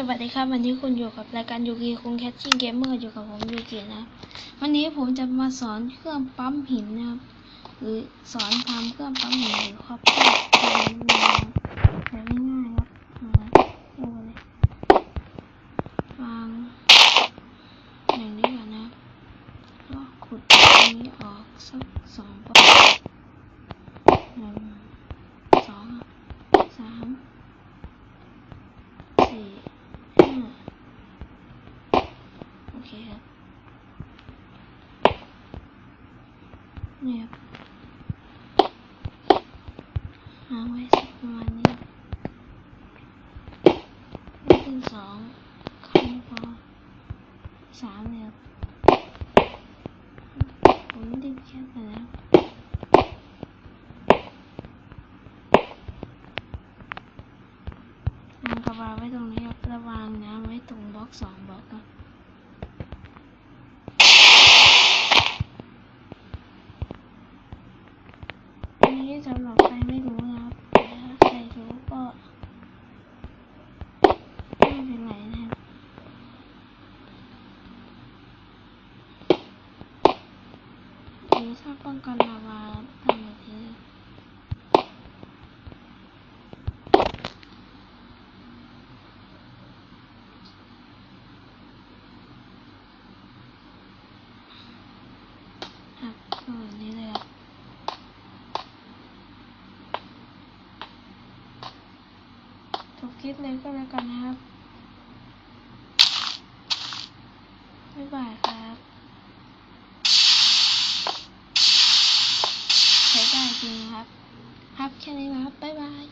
สวัสดีครับวันนี้คุณอยู่กับรายการยูกีคุงแคชชิ่งเกมเมอร์อยู่กับผมยูกินะวันนี้ผมจะมาสอนเครื่องปั๊มหินนะครับหรือสอนทำเครื่องปั๊มหินหรือครอบครัวนะครับแบบง่ายๆครับมาดูเลยวางอย่างนี้ก่อนนะครับแล้วขุดตรงนี้ออกสักสองปอนหนึ่งสองสาม สี่ห้า โอเครับนี่ครับวางไว้สักประมาณนี้ไม่ถึงสองขั้นพอสามเลยครับผมดิ้นแค่ไปแล้ววางกระบาไว้ตรงนี้ครับแล้ววางน้ำไว้ตรงบล็อกสองบล็อกครับ อันนี้ สำหรับใครไม่รู้นะครับถ้าใครรู้ก็ไม่เป็นไรนะครับหรือถ้าป้องกันลาวาทำแบบนี้รับก็แบบนี้เลยครับ จบคลิปเลยก็แล้วกันนะครับ บ๊ายบายครับใช้ได้จริงนะครับ ครับแค่นี้นะครับ บ๊ายบาย